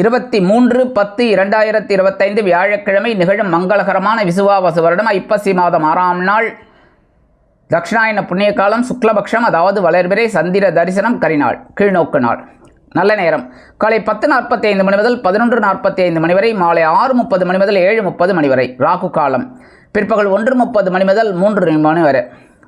இருபத்தி மூன்று பத்து இரண்டாயிரத்தி இருபத்தைந்து வியாழக்கிழமை நிகழும் மங்களகரமான விசுவாவசு வருடம் ஐப்பசி மாதம் ஆறாம் நாள். தக்ஷணாயன புண்ணிய காலம் சுக்லபக்ஷம் அதாவது வளர்பிறை சந்திர தரிசனம் கரிநாள் கீழ்நோக்கு நாள். நல்ல நேரம். காலை பத்து நாற்பத்தி ஐந்து மணி முதல் பதினொன்று நாற்பத்தி ஐந்து மணி வரை மாலை ஆறு முப்பது மணி முதல் ஏழு முப்பது மணி வரை ராகு காலம். பிற்பகல் ஒன்று முப்பது மணி முதல் மூன்று மணி வரை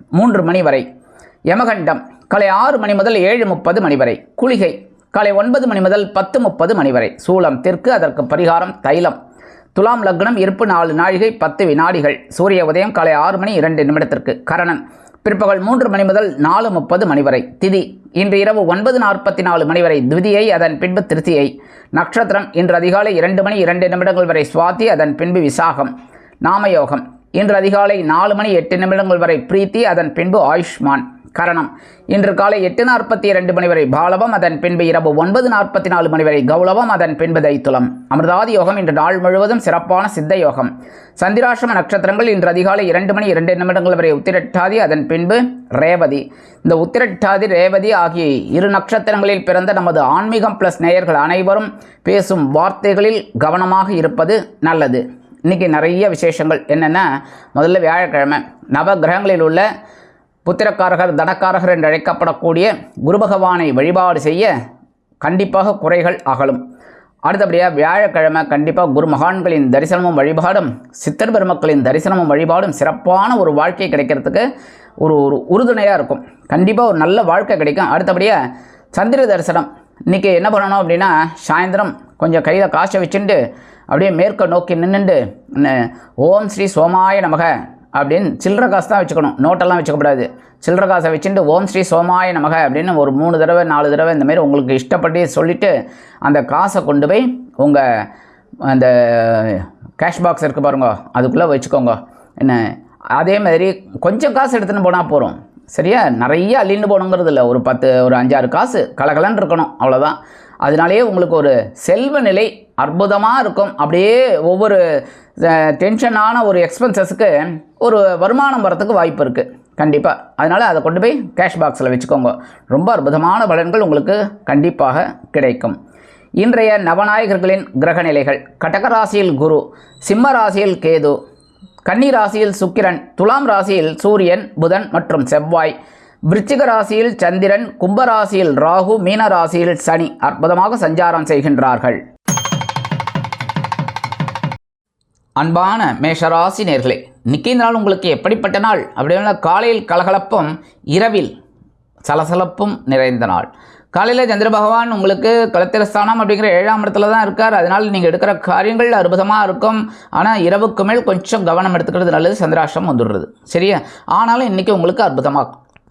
மூன்று மணி வரை. யமகண்டம் காலை ஆறு மணி முதல் ஏழு முப்பது மணி வரை. குளிகை காலை ஒன்பது மணி முதல் பத்து முப்பது மணி வரை. சூலம் தெற்கு அதற்கு பரிகாரம் தைலம். துலாம் லக்னம் இருப்பு நாலு நாழிகை பத்து வினாடிகள். சூரிய உதயம் காலை ஆறு மணி இரண்டு நிமிடத்திற்கு. கரணன் பிற்பகல் மூன்று மணி முதல் நாலு முப்பது மணி வரை. திதி இன்று இரவு ஒன்பது நாற்பத்தி நாலு மணி வரை. துவிதியை அதன் பின்பு திருத்தியை. நட்சத்திரம் இன்று அதிகாலை இரண்டு மணி இரண்டு நிமிடங்கள் வரை. சுவாதி அதன் பின்பு விசாகம். நாமயோகம் இன்று அதிகாலை நாலு மணி எட்டு நிமிடங்கள் வரை. பிரீத்தி அதன் பின்பு ஆயுஷ்மான். கரணம். இன்று காலை எட்டு நாற்பத்தி இரண்டு மணி வரை பாலவம் அதன் பின்பு இரவு ஒன்பது நாற்பத்தி நாலு மணி வரை கௌலவம் அதன் பின்பு தைத்துலம். அமிர்தாதி யோகம் இன்று நாள் முழுவதும் சிறப்பான சித்த யோகம். சந்திராசிரம நட்சத்திரங்கள் இன்று அதிகாலை இரண்டு மணி இரண்டு நிமிடங்கள் வரை உத்திரட்டாதி அதன் பின்பு ரேவதி. இந்த உத்திரட்டாதி ரேவதி ஆகிய இரு நட்சத்திரங்களில் பிறந்த நமது ஆன்மீகம் பிளஸ் நேயர்கள் அனைவரும் பேசும் வார்த்தைகளில் கவனமாக இருப்பது நல்லது. இன்றைக்கி நிறைய விசேஷங்கள். என்னென்னா முதல்ல வியாழக்கிழமை. நவ கிரகங்களில் உள்ள புத்திரக்காரகர் தனக்காரகர் என்று அழைக்கப்படக்கூடிய குரு பகவானை வழிபாடு செய்ய கண்டிப்பாக குறைகள் அகலும். அடுத்தபடியாக வியாழக்கிழமை கண்டிப்பாக குரு மகான்களின் தரிசனமும் வழிபாடும் சித்தர் பெருமக்களின் தரிசனமும் வழிபாடும் சிறப்பான ஒரு வாழ்க்கை கிடைக்கிறதுக்கு ஒரு ஒரு உறுதுணையாக இருக்கும். கண்டிப்பாக ஒரு நல்ல வாழ்க்கை கிடைக்கும். அடுத்தபடியாக சந்திர தரிசனம். இன்றைக்கி என்ன பண்ணணும் அப்படின்னா சாயந்தரம் கொஞ்சம் கையில் காசை வச்சுட்டு அப்படியே மேற்க நோக்கி நின்றுண்டு ஓம் ஸ்ரீ சோமாய நமக. அப்படின்னு சில்லற காசு தான் வச்சுக்கணும். நோட்டெல்லாம் வச்சுக்கக்கூடாது சில்லற காசை வச்சுட்டு ஓம் ஸ்ரீ சோமாய நமக அப்படின்னு ஒரு மூணு தடவை நாலு தடவை இந்த மாதிரி உங்களுக்கு இஷ்டப்பட்டு சொல்லிவிட்டு அந்த காசை கொண்டு போய் உங்கள் அந்த கேஷ் பாக்ஸ் இருக்குது பாருங்க அதுக்குள்ளே வச்சுக்கோங்க. என்ன? அதே மாதிரி கொஞ்சம் காசு எடுத்துன்னு போனால் போகிறோம் சரியா? நிறைய அள்ளின்னு போகணுங்கிறது இல்லை. ஒரு பத்து ஒரு அஞ்சாறு காசு கலகலன்னு இருக்கணும். அவ்வளோதான் அதனாலேயே உங்களுக்கு ஒரு செல்வ நிலை அற்புதமாக இருக்கும். அப்படியே ஒவ்வொரு டென்ஷனான ஒரு எக்ஸ்பென்சஸ்க்கு ஒரு வருமானம் வரத்துக்கு வாய்ப்பு இருக்குது கண்டிப்பாக அதனால் அதை கொண்டு போய் கேஷ் பாக்ஸில் வச்சுக்கோங்க. ரொம்ப அற்புதமான பலன்கள் உங்களுக்கு கண்டிப்பாக கிடைக்கும். இன்றைய நவநாயகர்களின் கிரக நிலைகள். கடக ராசியில் குரு சிம்ம ராசியில் கேது கன்னி ராசியில் சுக்கிரன் துலாம் ராசியில் சூரியன் புதன் மற்றும் செவ்வாய். விருச்சிக ராசியில் சந்திரன் கும்பராசியில் ராகு மீன ராசியில் சனி அற்புதமாக சஞ்சாரம் செய்கின்றார்கள். அன்பான மேஷராசி நேர்களே இன்னைக்கு இந்த நாள் உங்களுக்கு எப்படிப்பட்ட நாள்? அப்படின்னா காலையில் கலகலப்பும் இரவில் சலசலப்பும் நிறைந்த நாள். காலையில் சந்திர பகவான் உங்களுக்கு கலத்திரஸ்தானம் அப்படிங்கிற ஏழாம் இடத்துல தான் இருக்கார். அதனால் நீங்கள் எடுக்கிற காரியங்கள் அற்புதமாக இருக்கும். ஆனால் இரவுக்கு மேல் கொஞ்சம் கவனம் எடுத்துக்கிறது நல்லது சந்திராஷ்டம் வந்துடுறது. சரியா? ஆனாலும் இன்றைக்கி உங்களுக்கு அற்புதமாக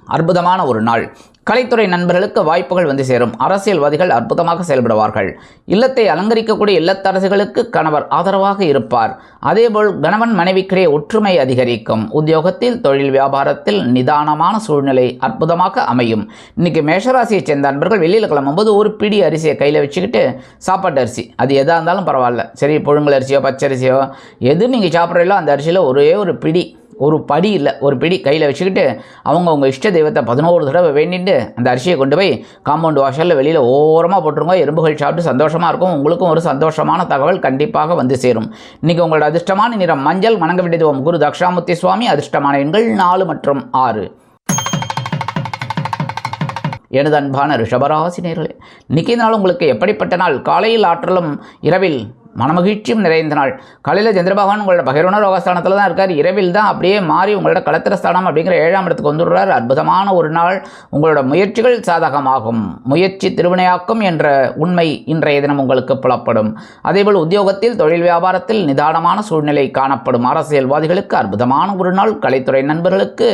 அற்புதமான ஒரு நாள். கலைத்துறை நண்பர்களுக்கு வாய்ப்புகள் வந்து சேரும். அரசியல்வாதிகள் அற்புதமாக செயல்படுவார்கள். இல்லத்தை அலங்கரிக்கக்கூடிய இல்லத்தரசுகளுக்கு கணவர் ஆதரவாக இருப்பார். அதேபோல் கணவன் மனைவிக்கிடையே ஒற்றுமை அதிகரிக்கும். உத்தியோகத்தில் தொழில் வியாபாரத்தில் நிதானமான சூழ்நிலை அற்புதமாக அமையும். இன்னைக்கு மேஷராசியைச் சேர்ந்த நண்பர்கள் வெளியில் கிளம்பும்போது ஒரு பிடி அரிசியை கையில் வச்சுக்கிட்டு சாப்பாட்டு அரிசி. அது எதாக இருந்தாலும் பரவாயில்ல. சரி புழுங்கல் அரிசியோ பச்சரிசியோ எது நீங்கள் சாப்பிட்றீங்களோ அந்த அரிசியில் ஒரே ஒரு பிடி. ஒரு படி இல்லை ஒரு பிடி கையில் வச்சுக்கிட்டு அவங்க அவங்க இஷ்ட தெய்வத்தை பதினோரு தடவை வேண்டிட்டு அந்த அரிசியை கொண்டு போய் காம்பவுண்ட் வாஷரில் வெளியில் ஓரமாக போட்டுருங்க. எறும்புகள் சாப்பிட்டு சந்தோஷமாக இருக்கும். உங்களுக்கும் ஒரு சந்தோஷமான தகவல் கண்டிப்பாக வந்து சேரும். இன்றைக்கி உங்களோட அதிர்ஷ்டமான நிறம் மஞ்சள் வணங்க வேண்டியது ஓம் குரு தக்ஷாமூர்த்தி சுவாமி. அதிர்ஷ்டமான எண்கள் நாலு மற்றும் ஆறு. எனது அன்பான ரிஷபராசினியர்களே இன்றைக்கி நாள் உங்களுக்கு எப்படிப்பட்ட நாள்? காலையில் ஆற்றலும் இரவில் மனமகிழ்ச்சியும் நிறைந்த நாள். காலையில் சந்திரபகவான் உங்களோட பகிர்வன ரோகஸ்தானத்தில் தான் இருக்கார். இரவில் தான் அப்படியே மாறி உங்களோட கலத்திரஸ்தானம் அப்படிங்கிற ஏழாம் இடத்துக்கு வந்துடுறார். அற்புதமான ஒரு நாள். உங்களோட முயற்சிகள் சாதகமாகும். முயற்சி திருவினையாக்கும் என்ற உண்மை இன்றைய தினம் உங்களுக்கு புலப்படும். அதேபோல் உத்தியோகத்தில் தொழில் வியாபாரத்தில் நிதானமான சூழ்நிலை காணப்படும். அரசியல்வாதிகளுக்கு அற்புதமான ஒரு நாள். கலைத்துறை நண்பர்களுக்கு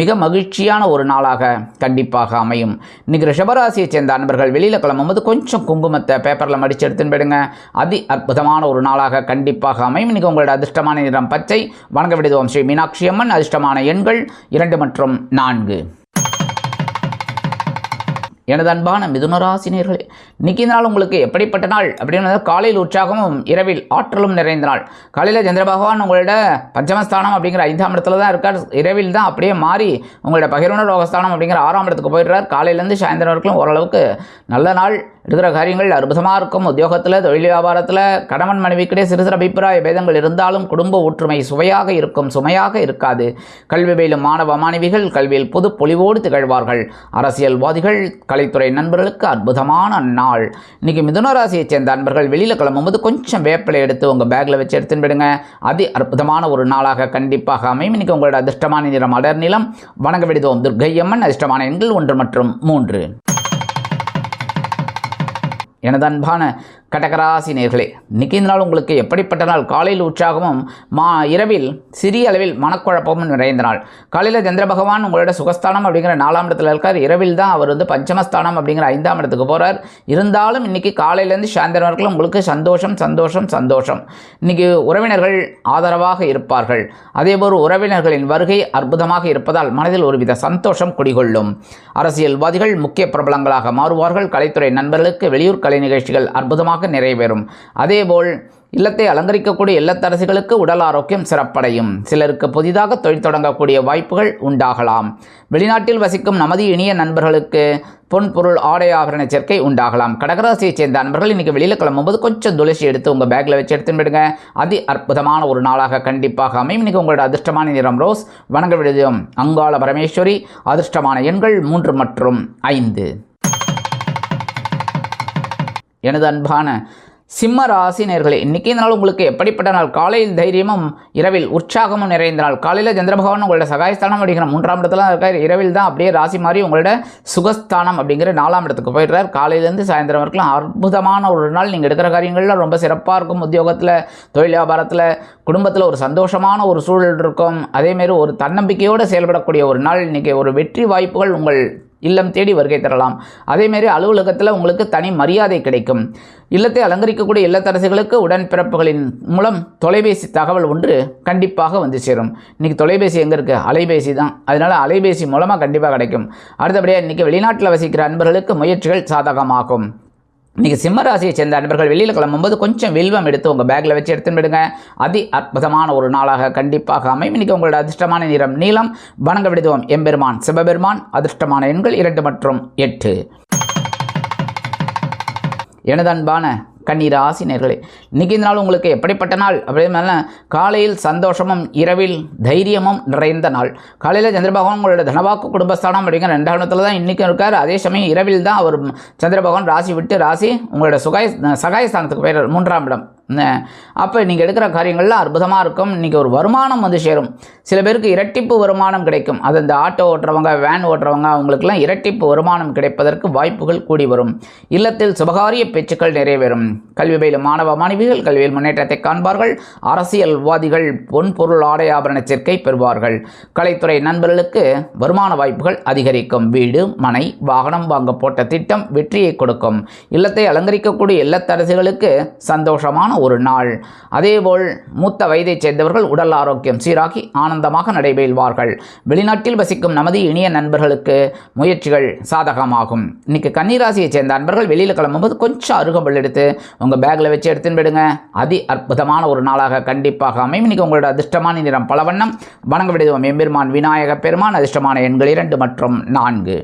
மிக மகிழ்ச்சியான ஒரு நாளாக கண்டிப்பாக அமையும். இன்னைக்கு ரிஷபராசியை சேர்ந்த நண்பர்கள் வெளியில் கிளம்பும்போது கொஞ்சம் குங்குமத்தை பேப்பரில் மடிச்சு எடுத்துன்னு போயிடுங்க. அதி அற்புதம் அதிர்ஷ்டமான ஒரு நாளாக கண்டிப்பாக அமையும். இன்னைக்கு உங்களோட அதிர்ஷ்டமான நிறம் பச்சை. வணங்க விடுவோம் ஸ்ரீ மீனாட்சி அம்மன். அதிர்ஷ்டமான எண்கள் இரண்டு மற்றும் நான்கு. எனது அன்பான மிதுனராசினியர்களே இன்னைக்கு இந்த நாள் உங்களுக்கு எப்படிப்பட்ட நாள்? அப்படின்னு காலையில் உற்சாகமும் இரவில் ஆற்றலும் நிறைந்த நாள். காலையில் சந்திர பகவான் உங்களோட பஞ்சமஸ்தானம் அப்படிங்கிற ஐந்தாம் இடத்துல தான் இருக்கார். இரவில் தான் அப்படியே மாறி உங்களோட பகிர்வன ரோகஸ்தானம் அப்படிங்கிற ஆறாம் இடத்துக்கு போயிடுறார். காலையிலேருந்து சாயந்தரம் வரைக்கும் ஓரளவுக்கு நல்ல நாள். இருக்கிற காரியங்கள் அற்புதமாக இருக்கும். உத்தியோகத்தில் தொழில் வியாபாரத்தில் கணவன் மனைவிக்கிட்டே சிறு சிறு அபிப்பிராய பேதங்கள் இருந்தாலும் குடும்ப ஒற்றுமை சுவையாக இருக்கும் சுமையாக இருக்காது. கல்வி பயிலும் மாணவ மாணவிகள் கல்வியில் புது பொலிவோடு திகழ்வார்கள். அரசியல்வாதிகள் கலைத்துறை நண்பர்களுக்கு அற்புதமான நாள். இன்னைக்கு மிதுன ராசியைச் சேர்ந்த நண்பர்கள் வெளியில் கிளம்பும்போது கொஞ்சம் வேப்பிலை எடுத்து உங்கள் பேக்கில் வச்சு எடுத்துன்னு விடுங்க அதி அற்புதமான ஒரு நாளாக கண்டிப்பாக அமையும். இன்னைக்கு உங்களோட அதிர்ஷ்டமான நிறம் அடர் நிலம். வணங்க விடுதோம் துர்க்கையம்மன் அதிர்ஷ்டமான எண்கள் ஒன்று மற்றும் மூன்று. எனது அன்பான கடகராசி நேர்களே இன்னைக்கு இந்த நாள் உங்களுக்கு எப்படிப்பட்ட நாள்? காலையில் உற்சாகமும் மா இரவில் சிறிய அளவில் மனக்குழப்பமும் நிறைந்த நாள். காலையில் சந்திர பகவான் உங்களோட சுகஸ்தானம் அப்படிங்கிற நாலாம் இடத்துல இருக்கார். இரவில் தான் அவர் வந்து பஞ்சமஸ்தானம் அப்படிங்கிற ஐந்தாம் இடத்துக்கு போகிறார் இருந்தாலும் இன்னைக்கு காலையிலேருந்து சாயந்தரம் வரைக்கும் உங்களுக்கு சந்தோஷம் சந்தோஷம் சந்தோஷம். இன்றைக்கி உறவினர்கள் ஆதரவாக இருப்பார்கள். அதேபோல் உறவினர்களின் வருகை அற்புதமாக இருப்பதால் மனதில் ஒருவித சந்தோஷம் குடிகொள்ளும். அரசியல்வாதிகள் முக்கிய பிரபலங்களாக மாறுவார்கள். கலைத்துறை நண்பர்களுக்கு வெளியூர் கலை நிகழ்ச்சிகள் அற்புதமாக நிறைவேறும். அதேபோல் இல்லத்தை அலங்கரிக்கக்கூடிய இல்லத்தரசிகளுக்கு உடல் ஆரோக்கியம் சிறப்படையும். சிலருக்கு புதிதாக தொழில் தொடங்கக்கூடிய வாய்ப்புகள் உண்டாகலாம். வெளிநாட்டில் வசிக்கும் நமது இனிய நண்பர்களுக்கு பொன் பொருள் ஆடை ஆபரண சேர்க்கை உண்டாகலாம். கடகராசியைச் சேர்ந்த நண்பர்கள் இன்னைக்கு வெளியில் கிளம்பும்போது கொஞ்சம் துளசி எடுத்து உங்கள் பேக்கில் வச்சு எடுத்துன்னு போயிடுங்க அதி அற்புதமான ஒரு நாளாக கண்டிப்பாக அமையும். இன்னைக்கு உங்களோட அதிர்ஷ்டமான நிறம் ரோஸ். வணங்க விடுதம். அங்காள பரமேஸ்வரி அதிர்ஷ்டமான எண்கள் மூன்று மற்றும் ஐந்து. எனது அன்பான சிம்ம ராசி நேர்களே இன்றைக்கி இந்த நாள் உங்களுக்கு எப்படிப்பட்ட நாள்? காலையில் தைரியமும் இரவில் உற்சாகமும் நிறைந்த நாள். காலையில் சந்திரபகவான் உங்களோட சகாயஸ்தானம் அப்படிங்கிற மூன்றாம் இடத்துல இருக்கார். இரவில் தான் அப்படியே ராசி மாதிரி உங்களோட சுகஸ்தானம் அப்படிங்கிற நாலாம் இடத்துக்கு போயிடுறார். காலையிலேருந்து சாயந்தரம் வரைக்கும் அற்புதமான ஒரு நாள். நீங்கள் எடுக்கிற காரியங்கள்லாம் ரொம்ப சிறப்பாக இருக்கும். உத்தியோகத்தில் தொழில் வியாபாரத்தில் குடும்பத்தில் ஒரு சந்தோஷமான ஒரு சூழல் இருக்கும். அதேமாரி ஒரு தன்னம்பிக்கையோடு செயல்படக்கூடிய ஒரு நாள். இன்றைக்கி ஒரு வெற்றி வாய்ப்புகள் உங்கள் இல்லம் தேடி வருகை தரலாம். அதேமாரி அலுவலகத்தில் உங்களுக்கு தனி மரியாதை கிடைக்கும். இல்லத்தை அலங்கரிக்கக்கூடிய இல்லத்தரசிகளுக்கு உடன்பிறப்புகளின் மூலம் தொலைபேசி தகவல் ஒன்று கண்டிப்பாக வந்து சேரும். இன்றைக்கி தொலைபேசி எங்கே இருக்குது அலைபேசி தான். அதனால் அலைபேசி மூலமாக கண்டிப்பாக கிடைக்கும். அடுத்தபடியாக இன்றைக்கி வெளிநாட்டில் வசிக்கிற அன்பர்களுக்கு முயற்சிகள் சாதகமாகும். இன்றைக்கி சிம்மராசியை சேர்ந்த நண்பர்கள் வெளியில் கிளம்பும்போது கொஞ்சம் வில்வம் எடுத்து உங்கள் பேக்கில் வச்சு எடுத்துன்னு விடுங்க அதி அற்புதமான ஒரு நாளாக கண்டிப்பாக அமையும். இன்றைக்கி உங்களோட அதிர்ஷ்டமான நிறம் நீளம் வணங்க விடுதோம். எம்பெருமான் சிவபெருமான் அதிர்ஷ்டமான எண்கள் இரண்டு மற்றும் எட்டு. எனது அன்பான கண்ணீர் ஆசினியர்களே இன்றைக்கி இந்த நாள் உங்களுக்கு எப்படிப்பட்ட நாள்? அப்படின்னு காலையில் சந்தோஷமும் இரவில் தைரியமும் நிறைந்த நாள். காலையில் சந்திர பகவான் உங்களோட தனவாக்கு குடும்பஸ்தானம் அப்படிங்கிற ரெண்டாம் இடத்துல தான் இன்றைக்கும் இருக்கார். அதே சமயம் இரவில் தான் அவர் சந்திர பகவான் ராசி விட்டு ராசி உங்களோட சுகாய சகாயஸ்தானத்துக்கு போயிடுறார் மூன்றாம் இடம். அப்போ நீங்கள் எடுக்கிற காரியங்கள்லாம் அற்புதமாக இருக்கும். இன்றைக்கி ஒரு வருமானம் வந்து சேரும். சில பேருக்கு இரட்டிப்பு வருமானம் கிடைக்கும். அது இந்த ஆட்டோ ஓட்டுறவங்க வேன் ஓட்டுறவங்க அவங்களுக்கெல்லாம் இரட்டிப்பு வருமானம் கிடைப்பதற்கு வாய்ப்புகள் கூடி வரும். இல்லத்தில் சுபகாரிய பேச்சுக்கள் நிறைவேறும். கல்வி பயிலும் மாணவ மாணவிகள் கல்வியில் முன்னேற்றத்தை காண்பார்கள். அரசியல்வாதிகள் பொன் பொருள் ஆடை ஆபரண சேர்க்கை பெறுவார்கள். கலைத்துறை நண்பர்களுக்கு வருமான வாய்ப்புகள் அதிகரிக்கும். வீடு மனை வாகனம் வாங்க போட்ட திட்டம் வெற்றியை கொடுக்கும். இல்லத்தை அலங்கரிக்கக்கூடிய இல்லத்தரசிகளுக்கு சந்தோஷமான ஒரு நாள். அதேபோல் மூத்த வயதைச் சேர்ந்தவர்கள் உடல் ஆரோக்கியம் சீராகி ஆனந்தமாக நடைபெறுவார்கள் வெளிநாட்டில் வசிக்கும் நமது இனிய நண்பர்களுக்கு முயற்சிகள் சாதகமாகும். இன்னைக்கு கன்னிராசியைச் சேர்ந்த நண்பர்கள் வெளியில் கிளம்பும்போது கொஞ்சம் அருகம்புல் எடுத்து உங்கள் பேக்கில் வச்சு எடுத்துன்னு போயிடுங்க. அதி அற்புதமான ஒரு நாளாக கண்டிப்பாக அமையும். இன்றைக்கி உங்களோட அதிர்ஷ்டமான நிறம் பலவண்ணம். வணங்க விடுவோம் எம்பெருமான் விநாயக பெருமான் அதிர்ஷ்டமான எண்கள் இரண்டு மற்றும் நான்கு.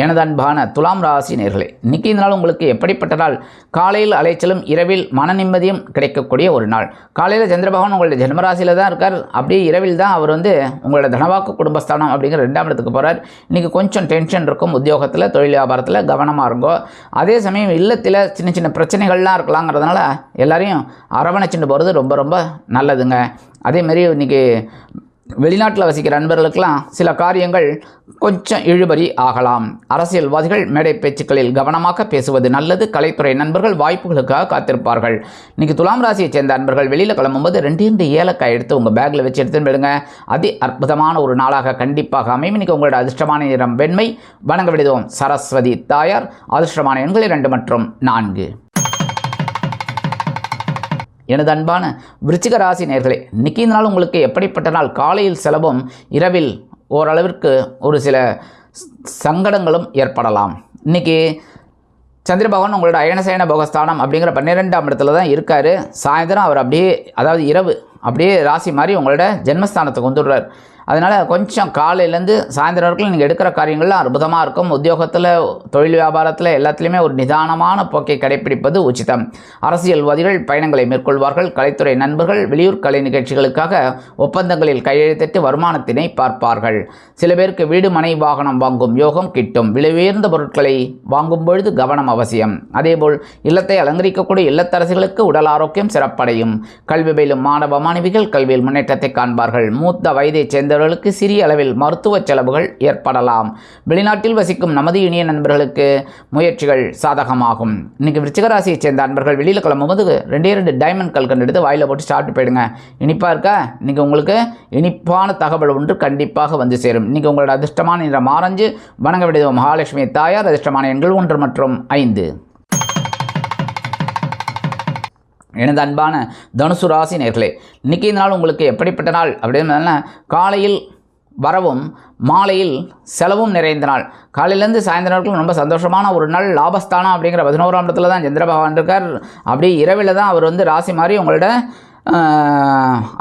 எனது அன்பான துலாம் ராசி நேர்களே இன்னைக்கு இந்த நாள் உங்களுக்கு எப்படிப்பட்ட நாள்? காலையில் அலைச்சலும் இரவில் மன நிம்மதியும் கிடைக்கக்கூடிய ஒரு நாள். காலையில் சந்திரபகவான் உங்களுடைய ஜென்மராசியில் தான் இருக்கார். அப்படியே இரவில் தான் அவர் வந்து உங்களோட தனவாக்கு குடும்பஸ்தானம் அப்படிங்கிற ரெண்டாம் இடத்துக்கு போகிறார் இன்றைக்கி கொஞ்சம் டென்ஷன் இருக்கும் உத்தியோகத்தில் தொழில் வியாபாரத்தில் கவனமாக இருக்கும் அதே சமயம் இல்லத்தில் சின்ன சின்ன பிரச்சனைகள்லாம் இருக்கலாங்கிறதுனால எல்லாரையும் அரவணைச்சுட்டு போகிறது ரொம்ப ரொம்ப நல்லதுங்க. அதேமாரி இன்றைக்கி வெளிநாட்டில் வசிக்கிற நண்பர்களுக்கெல்லாம் சில காரியங்கள் கொஞ்சம் இழுபறி ஆகலாம். அரசியல்வாதிகள் மேடை பேச்சுக்களில் கவனமாக பேசுவது நல்லது. கலைத்துறை நண்பர்கள் வாய்ப்புகளுக்காக காத்திருப்பார்கள். இன்னைக்கு துலாம் ராசியைச் சேர்ந்த நண்பர்கள் வெளியில் கிளம்பும்போது ரெண்டு ரெண்டு ஏலக்காய் எடுத்து உங்கள் பேக்கில் வச்சு எடுத்துன்னு போயிடுங்க. அதி அற்புதமான ஒரு நாளாக கண்டிப்பாக அமையும். இன்னைக்கு உங்களோட அதிர்ஷ்டமான நிறம் வெண்மை. வணங்க விடுதோம் சரஸ்வதி தாயார். அதிர்ஷ்டமான எண்கள் இரண்டு மற்றும் நான்கு. எனது அன்பான விருச்சிக ராசி நேர்களே இன்றைக்கி இந்த நாள் உங்களுக்கு எப்படிப்பட்ட நாள்? காலையில் செலவும் இரவில் ஓரளவிற்கு ஒரு சில சங்கடங்களும் ஏற்படலாம். இன்னைக்கு சந்திரபகவான் உங்களோட அயனசயன போகஸ்தானம் அப்படிங்கிற பன்னிரெண்டாம் இடத்துல தான் இருக்கார். சாயந்தரம் அவர் அப்படியே அதாவது இரவு அப்படியே ராசி மாதிரி உங்களோட ஜென்மஸ்தானத்துக்கு வந்துடுறார். அதனால் கொஞ்சம் காலையிலேருந்து சாயந்தரம் வரைக்கும் நீங்கள் எடுக்கிற காரியங்கள்லாம் அற்புதமாக இருக்கும். உத்தியோகத்தில் தொழில் வியாபாரத்தில் எல்லாத்துலேயுமே ஒரு நிதானமான போக்கை கடைப்பிடிப்பது உச்சிதம். அரசியல்வாதிகள் பயணங்களை மேற்கொள்வார்கள். கலைத்துறை நண்பர்கள் வெளியூர் கலை நிகழ்ச்சிகளுக்காக ஒப்பந்தங்களில் கையெழுத்திட்டு வருமானத்தினை பார்ப்பார்கள். சில பேருக்கு வீடு மனை வாகனம் வாங்கும் யோகம் கிட்டும். விலை உயர்ந்த பொருட்களை வாங்கும் பொழுது கவனம் அவசியம். அதேபோல் இல்லத்தை அலங்கரிக்கக்கூடிய இல்லத்தரசிகளுக்கு உடல் ஆரோக்கியம் சிறப்படையும். கல்வி பயிலும் மாணவ மாணவிகள் கல்வியில் முன்னேற்றத்தை காண்பார்கள். மூத்த வயதைச் நண்பர்களுக்கு சிறிய அளவில் மருத்துவ செலவுகள் ஏற்படலாம். வெளிநாட்டில் வசிக்கும் நமது இனிய நண்பர்களுக்கு முயற்சிகள் சாதகமாகும். இன்னைக்கு விருச்சிகராசியைச் சேர்ந்த நண்பர்கள் வெளியில் கிளம்பும்போது ரெண்டே ரெண்டு டைமண்ட் கல்கண்டு எடுத்து வாயில் போட்டு சாப்பிட்டு போயிடுங்க. இனிப்பாக இருக்கா? இன்னைக்கு உங்களுக்கு இனிப்பான தகவல் ஒன்று கண்டிப்பாக வந்து சேரும். இன்னைக்கு உங்களோட அதிர்ஷ்டமான நிறம் ஆரஞ்சு. வணங்க விடுவோம் மகாலட்சுமி தாயார். அதிர்ஷ்டமான எண்கள் ஒன்று மற்றும் ஐந்து. எனது அன்பான தனுசு ராசி நேர்களே இன்றைக்கி இந்த நாள் உங்களுக்கு எப்படிப்பட்ட நாள் அப்படின்னு காலையில் வரவும் மாலையில் செலவும் நிறைந்த நாள். காலையிலேருந்து சாயந்தரம் வரைக்கும் ரொம்ப சந்தோஷமான ஒரு நாள் லாபஸ்தானம் அப்படிங்கிற பதினோராம் இடத்துல தான் சந்திர பகவான் இருக்கார். அப்படியே இரவில் தான் அவர் வந்து ராசி மாதிரி உங்களோட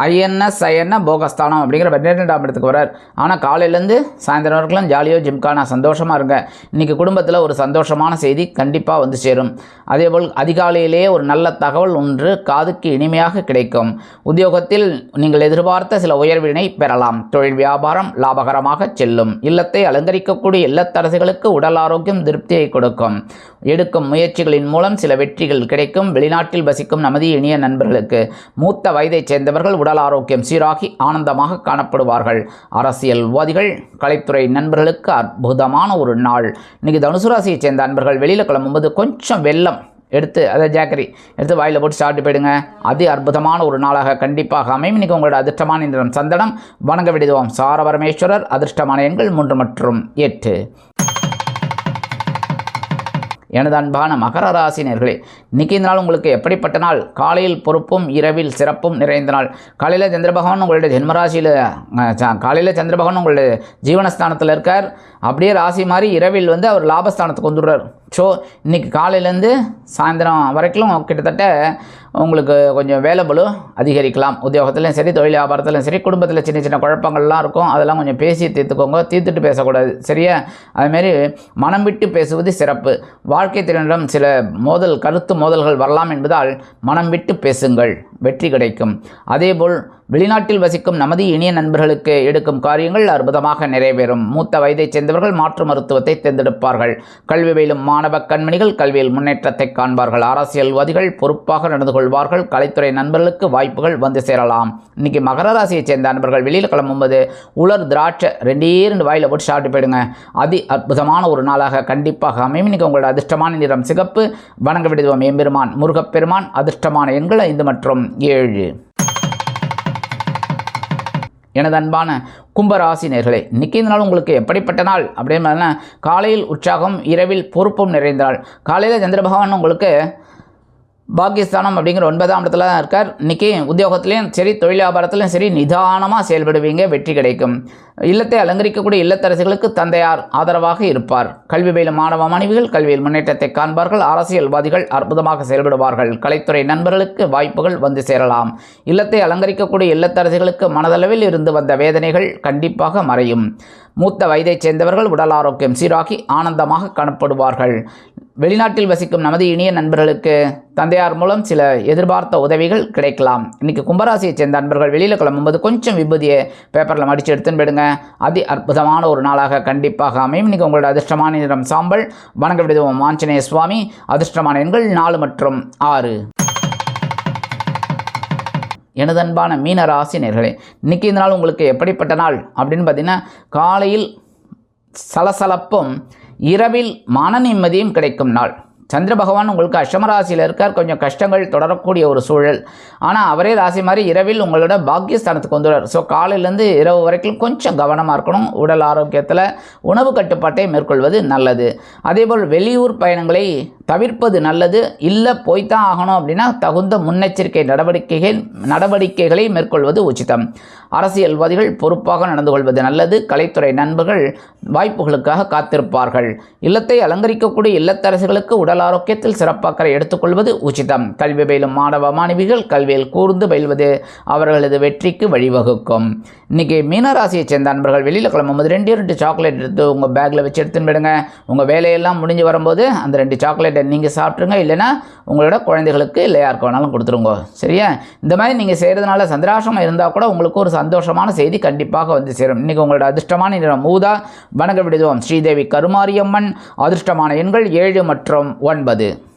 ஐஎன்ன சயன்ன போகஸ்தானம் அப்படிங்கிற பன்னிரெண்டாம் இடத்துக்கு வரார் ஆனால் காலையிலேருந்து சாயந்தரம் வரைக்கும் ஜாலியோ ஜிம்கானா சந்தோஷமாக இருங்க. இன்றைக்கி குடும்பத்தில் ஒரு சந்தோஷமான செய்தி கண்டிப்பாக வந்து சேரும். அதேபோல் அதிகாலையிலேயே ஒரு நல்ல தகவல் ஒன்று காதுக்கு இனிமையாக கிடைக்கும். உத்தியோகத்தில் நீங்கள் எதிர்பார்த்த சில உயர்வினை பெறலாம். தொழில் வியாபாரம் லாபகரமாக செல்லும். இல்லத்தை அலங்கரிக்கக்கூடிய இல்லத்தரசிகளுக்கு உடல் ஆரோக்கியம் திருப்தியை கொடுக்கும். எடுக்கும் முயற்சிகளின் மூலம் சில வெற்றிகள் கிடைக்கும். வெளிநாட்டில் வசிக்கும் நமது இனிய நண்பர்களுக்கு மூத்த வயதைச் சேர்ந்தவர்கள் உடல் ஆரோக்கியம் சீராகி ஆனந்தமாக காணப்படுவார்கள். அரசியல்வாதிகள் கலைத்துறை நண்பர்களுக்கு அற்புதமான ஒரு நாள். இன்னைக்கு தனுசு ராசியைச் சேர்ந்த நண்பர்கள் வெளியில் கிளம்பும்போது கொஞ்சம் வெள்ளம் எடுத்து அதை ஜாக்கரி எடுத்து வாயில் போட்டு சாப்பிட்டு போயிடுங்க. அதி அற்புதமான ஒரு நாளாக கண்டிப்பாக அமையும். இன்னைக்கு உங்களோட அதிர்ஷ்டமான நிறம் சந்தனம். வணங்க விடுவோம். சாரபரமேஸ்வரர் அதிர்ஷ்டமான எண்கள் மூன்று மற்றும் எட்டு. எனது அன்பான மகர ராசி நேர்களே இன்றைக்கி இந்த நாள் உங்களுக்கு எப்படிப்பட்ட நாள்? காலையில் பொறுப்பும் இரவில் சிறப்பும் நிறைந்த நாள். காலையில் சந்திர பகவான் உங்களுடைய ஜென்மராசியில் காலையில் சந்திர பகவான் உங்களுடைய ஜீவனஸ்தானத்தில் இருக்கார். அப்படியே ராசி மாதிரி இரவில் வந்து அவர் லாபஸ்தானத்துக்கு வந்துடுறார். ஸோ இன்றைக்கி காலையிலேருந்து சாயந்தரம் வரைக்கும் கிட்டத்தட்ட உங்களுக்கு கொஞ்சம் வேலை அதிகரிக்கலாம். உத்தியோகத்துலையும் சரி தொழில் வியாபாரத்துலையும் சரி குடும்பத்தில் சின்ன சின்ன குழப்பங்கள்லாம் இருக்கும். அதெல்லாம் கொஞ்சம் பேசி தீர்த்துக்கோங்க. தீர்த்துட்டு பேசக்கூடாது. சரியா? அதுமாரி மனம் விட்டு பேசுவது சிறப்பு. வாழ்க்கை திறனிடம் சில மோதல் கருத்து மோதல்கள் வரலாம் என்பதால் மனம் விட்டு பேசுங்கள். வெற்றி கிடைக்கும். அதேபோல் வெளிநாட்டில் வசிக்கும் நமது இனிய நண்பர்களுக்கு எடுக்கும் காரியங்கள் அற்புதமாக நிறைவேறும். மூத்த வயதைச் சேர்ந்தவர்கள் மாற்று மருத்துவத்தை தேர்ந்தெடுப்பார்கள். கல்வி பயிலும் மாணவ கண்மணிகள் கல்வியில் முன்னேற்றத்தை காண்பார்கள். அரசியல்வாதிகள் பொறுப்பாக நடந்து கொள்வார்கள். கலைத்துறை நண்பர்களுக்கு வாய்ப்புகள் வந்து சேரலாம். இன்னைக்கு மகர ராசியைச் சேர்ந்த நண்பர்கள் வெளியில் கிளம்பும்போது உலர் திராட்சை ரெண்டே ரெண்டு வாயில் போட்டு சாப்பிட்டு போயிடுங்க. அதி அற்புதமான ஒரு நாளாக கண்டிப்பாக அமையும். இன்னைக்கு உங்களோட அதிர்ஷ்டமான நிறம் சிகப்பு. வணங்க விடுவோம் எம்பெருமான் முருகப்பெருமான் அதிர்ஷ்டமான எண்கள் ஐந்து மற்றும் ஏழு. எனது அன்பான கும்பராசி இன்றைக்கி இந்த நாள் உங்களுக்கு எப்படிப்பட்ட நாள்? அப்படின்னு காலையில் உற்சாகம் இரவில் பொறுப்பும் நிறைந்த நாள். காலையில் சந்திர பகவான் உங்களுக்கு பாகிஸ்தானம் அப்படிங்கிற ஒன்பதாம் இடத்துல தான் இருக்கார். இன்றைக்கி உத்தியோகத்துலேயும் சரி தொழில் வியாபாரத்துலையும் சரி நிதானமாக செயல்படுவீங்க வெற்றி கிடைக்கும். இல்லத்தை அலங்கரிக்கக்கூடிய இல்லத்தரசிகளுக்கு தந்தையார் ஆதரவாக இருப்பார். கல்வி பயிலும் மாணவ மாணவிகள் கல்வியில் முன்னேற்றத்தை காண்பார்கள். அரசியல்வாதிகள் அற்புதமாக செயல்படுவார்கள். கலைத்துறை நண்பர்களுக்கு வாய்ப்புகள் வந்து சேரலாம். இல்லத்தை அலங்கரிக்கக்கூடிய இல்லத்தரசிகளுக்கு மனதளவில் இருந்து வந்த வேதனைகள் கண்டிப்பாக மறையும். மூத்த வயதைச் சேர்ந்தவர்கள் உடல் ஆரோக்கியம் சீராகி ஆனந்தமாக காணப்படுவார்கள். வெளிநாட்டில் வசிக்கும் நமது இனிய நண்பர்களுக்கு தந்தையார் மூலம் சில எதிர்பார்த்த உதவிகள் கிடைக்கலாம். இன்னைக்கு கும்பராசியை சேர்ந்த நண்பர்கள் வெளியில் கிளம்பும்போது கொஞ்சம் விபூதியை பேப்பரில் மடித்து எடுத்துன்னு போயிடுங்க அதி அற்புதமான ஒரு நாளாக கண்டிப்பாக அமையும். இன்றைக்கி உங்களோட அதிர்ஷ்டமான நிறம் சாம்பல். வணங்க விடுவோம் ஆஞ்சநேய சுவாமி. அதிர்ஷ்டமான எண்கள் நாலு மற்றும் ஆறு. எனது அன்பான மீன நேர்களே இன்னைக்கு இந்த நாள் உங்களுக்கு எப்படிப்பட்ட நாள்? அப்படின்னு பார்த்தீங்கன்னா காலையில் சலசலப்பும் இரவில் மன நிம்மதியும் கிடைக்கும் நாள். சந்திர பகவான் உங்களுக்கு அஷ்டமராசியில் இருக்கார். கொஞ்சம் கஷ்டங்கள் தொடரக்கூடிய ஒரு சூழல். ஆனால் அவரே ராசி மாதிரி இரவில் உங்களோட பாக்கியஸ்தானத்துக்கு வந்துடுவார். ஸோ காலையிலேருந்து இரவு வரைக்கும் கொஞ்சம் கவனமாக இருக்கணும். உடல் ஆரோக்கியத்தில் உணவு கட்டுப்பாட்டை மேற்கொள்வது நல்லது. அதேபோல் வெளியூர் பயணங்களை தவிர்ப்பது நல்லது. இல்லை போய்த்தான் ஆகணும் அப்படின்னா தகுந்த முன்னெச்சரிக்கை நடவடிக்கைகள் நடவடிக்கைகளை மேற்கொள்வது உச்சிதம். அரசியல்வாதிகள் பொறுப்பாக நடந்து கொள்வது நல்லது. கலைத்துறை நண்பர்கள் வாய்ப்புகளுக்காக காத்திருப்பார்கள். இல்லத்தை அலங்கரிக்கக்கூடிய இல்லத்தரசுகளுக்கு உடல் ஆரோக்கியத்தில் சிறப்பாக்கரை எடுத்துக்கொள்வது உச்சிதம். கல்வி பயிலும் மாணவ மாணவிகள் கல்வியில் கூர்ந்து பயில்வது அவர்களது வெற்றிக்கு வழிவகுக்கும். இன்னைக்கு மீனராசியைச் சேர்ந்த நண்பர்கள் வெளியில் கிளம்பும்போது ரெண்டு ரெண்டு சாக்லேட் எடுத்து உங்கள் பேக்கில் வச்சு எடுத்துன்னு போயிடுங்க. உங்கள் வேலையெல்லாம் முடிஞ்சு வரும்போது அந்த ரெண்டு சாக்லேட்டை நீங்கள் சாப்பிட்ருங்க இல்லைன்னா உங்களோட குழந்தைகளுக்கு இல்லை யாருக்கு வேணாலும் கொடுத்துருங்க. சரியா? இந்த மாதிரி நீங்கள் செய்கிறதுனால சந்திராசமாக இருந்தால் கூட உங்களுக்கு ஒரு சந்தோஷமான செய்தி கண்டிப்பாக வந்து சேரும். இன்றைக்கி உங்களோட அதிர்ஷ்டமான நிறம் மூதா. வணங்க விடுதோம். ஸ்ரீதேவி கருமாரியம்மன். அதிர்ஷ்டமான எண்கள் ஏழு மற்றும் ஒன்பது.